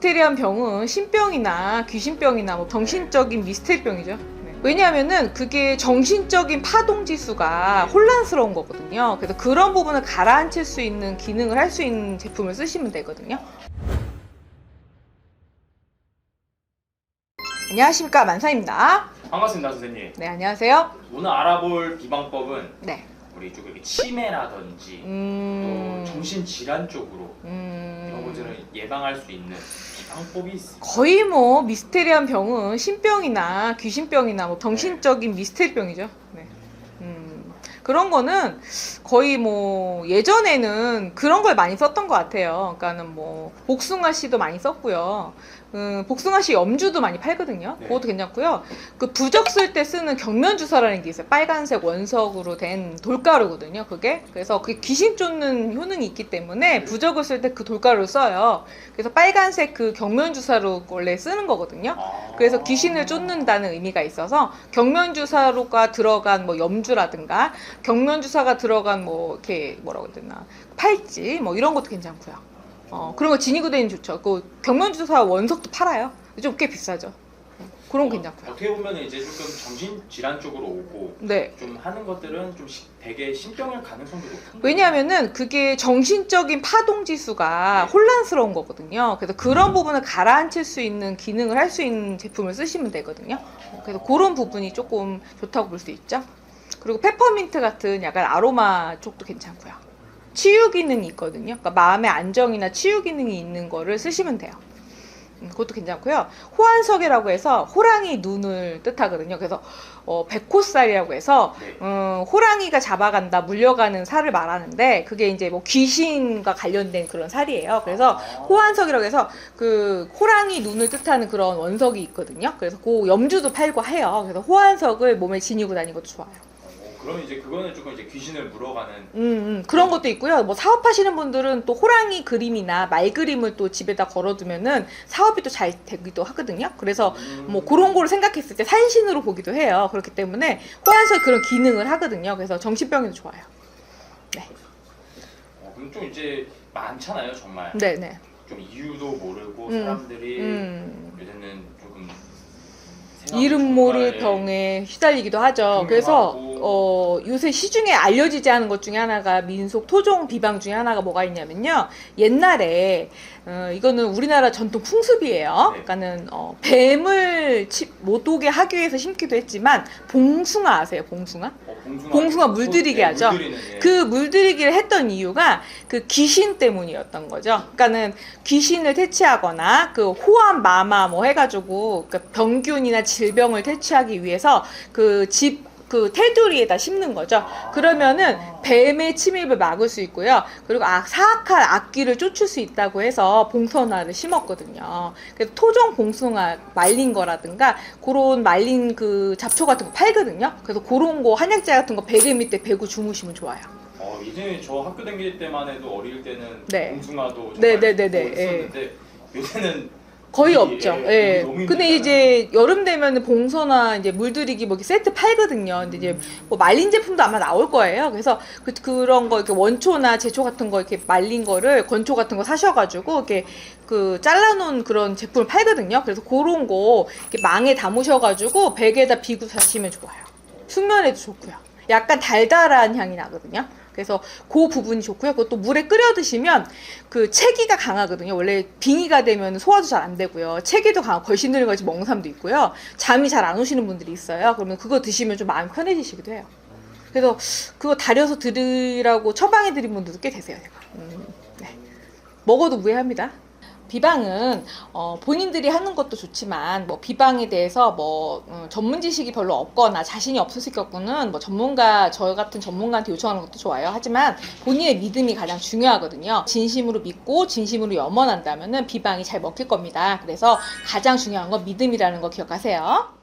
미스테리한 병은 신병이나 귀신병이나 뭐 정신적인 미스테리병이죠. 네. 왜냐하면은 그게 정신적인 파동 지수가 혼란스러운 거거든요. 그래서 그런 부분을 가라앉힐 수 있는 기능을 할 수 있는 제품을 쓰시면 되거든요. 안녕하십니까 만사입니다. 반갑습니다 선생님 네 안녕하세요. 오늘 알아볼 비방법은 네. 우리 좀 이렇게 치매라든지 음. 또 정신질환 쪽으로 음. 것들을 예방할 수 있는 비방법이 있습니다 거의 뭐 미스테리한 병은 신병이나 귀신병이나 뭐 정신적인 미스테리병이죠. 네. 음, 그런 거는 거의 뭐 예전에는 그런 걸 많이 썼던 것 같아요. 그러니까는 뭐 복숭아 씨도 많이 썼고요. 음, 복숭아 씨 염주도 많이 팔거든요. 네. 그것도 괜찮고요. 그 부적 쓸 때 쓰는 경면 주사라는 게 있어요. 빨간색 원석으로 된 돌가루거든요. 그게 그래서 그게 귀신 쫓는 효능이 있기 때문에 부적을 쓸 때 그 돌가루를 써요. 그래서 빨간색 그 경면 주사로 원래 쓰는 거거든요. 아. 그래서 귀신을 쫓는다는 의미가 있어서 경면 주사로가 들어간 뭐 염주라든가 경면 주사가 들어간 뭐 이렇게 뭐라고 해야 되나 팔찌 뭐 이런 것도 괜찮고요. 어 그런 거 지니고데는 좋죠. 그 경면 주사 원석도 팔아요. 좀 꽤 비싸죠. 그런 거 괜찮고요. 어떻게 보면 이제 조금 정신 질환 쪽으로 오고 네. 좀 하는 것들은 좀 시- 되게 신병일 가능성도 높은 왜냐하면은 그게 정신적인 파동 지수가 네. 혼란스러운 거거든요. 그래서 그런 부분을 가라앉힐 수 있는 기능을 할 수 있는 제품을 쓰시면 되거든요. 그래서 그런 부분이 조금 좋다고 볼 수 있죠. 그리고 페퍼민트 같은 약간 아로마 쪽도 괜찮고요. 치유 기능이 있거든요. 그러니까 마음의 안정이나 치유 기능이 있는 거를 쓰시면 돼요. 음, 그것도 괜찮고요. 호환석이라고 해서 호랑이 눈을 뜻하거든요. 그래서 어, 백호살이라고 해서 네. 음, 호랑이가 잡아간다, 물려가는 살을 말하는데 그게 이제 뭐 귀신과 관련된 그런 살이에요. 그래서 아. 호환석이라고 해서 그 호랑이 눈을 뜻하는 그런 원석이 있거든요. 그래서 그 염주도 팔고 해요. 그래서 호환석을 몸에 지니고 다니는 것도 좋아요. 어, 그러면 이제 그거는 조금 이제 귀신을 물어가는 음, 음, 그런 것도 있고요. 뭐 사업하시는 분들은 또 호랑이 그림이나 말 그림을 또 집에다 걸어두면은 사업이 또 잘 되기도 하거든요. 그래서 음. 뭐 그런 거를 생각했을 때 산신으로 보기도 해요. 그렇기 때문에 호환석 그런 기능을 하거든요. 그래서 정신병에도 좋아요. 어, 그럼 좀 이제 많잖아요 정말 네 네. 좀 이유도 모르고 음. 사람들이 음. 요새는 조금 이 이름 모를 정말 병에 휘달리기도 하죠. 그래서 어, 요새 시중에 알려지지 않은 것 중에 하나가 민속 토종 비방 중에 하나가 뭐가 있냐면요. 옛날에 어, 이거는 우리나라 전통 풍습이에요. 네. 그러니까는 어, 뱀을 치- 못 오게 하기 위해서 심기도 했지만 봉숭아 아세요? 봉숭아? 어, 봉숭아, 물들이게 네, 하죠. 예. 그 물들이기를 했던 이유가 그 귀신 때문이었던 거죠. 그러니까는 귀신을 퇴치하거나 그 호암 마마 뭐 해가지고 그 병균이나 질병을 퇴치하기 위해서 그집 그 테두리에다 심는 거죠. 그러면은 뱀의 침입을 막을 수 있고요. 그리고 아, 사악한 악귀를 쫓을 수 있다고 해서 봉선화를 심었거든요. 그래서 토종 봉숭아 말린 거라든가 그런 말린 그 잡초 같은 거 팔거든요. 그래서 그런 거 한약재 같은 거 베개 밑에 베고 주무시면 좋아요. 어, 이제 저 학교 다닐 때만 해도 어릴 때는 네. 봉숭아도 네, 정말 네, 네, 네, 먹고 있었는데 요새는 거의 이- 없죠. 예, 예. 너무 근데. 이제 여름 되면 봉선화 이제 물들이기 뭐 이렇게 세트 팔거든요. 근데 이제 뭐 말린 제품도 아마 나올 거예요. 그래서 그, 그런 거 이렇게 원초나 제초 같은 거 이렇게 말린 거를 건초 같은 거 사셔가지고 이렇게 그 잘라놓은 그런 제품을 팔거든요. 그래서 그런 거 이렇게 망에 담으셔가지고 베개에다 비고 사시면 좋아요. 숙면에도 좋고요. 약간 달달한 향이 나거든요. 그래서 그 부분이 좋고요. 그것도 물에 끓여 드시면 그 체기가 강하거든요. 원래 빙의가 되면 소화도 잘 안 되고요. 체기도 강하고 걸신들이 같이 먹는 사람도 있고요. 잠이 잘 안 오시는 분들이 있어요. 그러면 그거 드시면 좀 마음이 편해지시기도 해요. 그래서 그거 다려서 드리라고 처방해 드린 분들도 꽤 계세요. 제가. 음, 네. 먹어도 무해합니다. 비방은 어, 본인들이 하는 것도 좋지만 뭐 비방에 대해서 뭐 음, 전문 지식이 별로 없거나 자신이 없으실 경우는 뭐 전문가 저 같은 전문가한테 요청하는 것도 좋아요. 하지만 본인의 믿음이 가장 중요하거든요. 진심으로 믿고 진심으로 염원한다면은 비방이 잘 먹힐 겁니다. 그래서 가장 중요한 건 믿음이라는 거 기억하세요.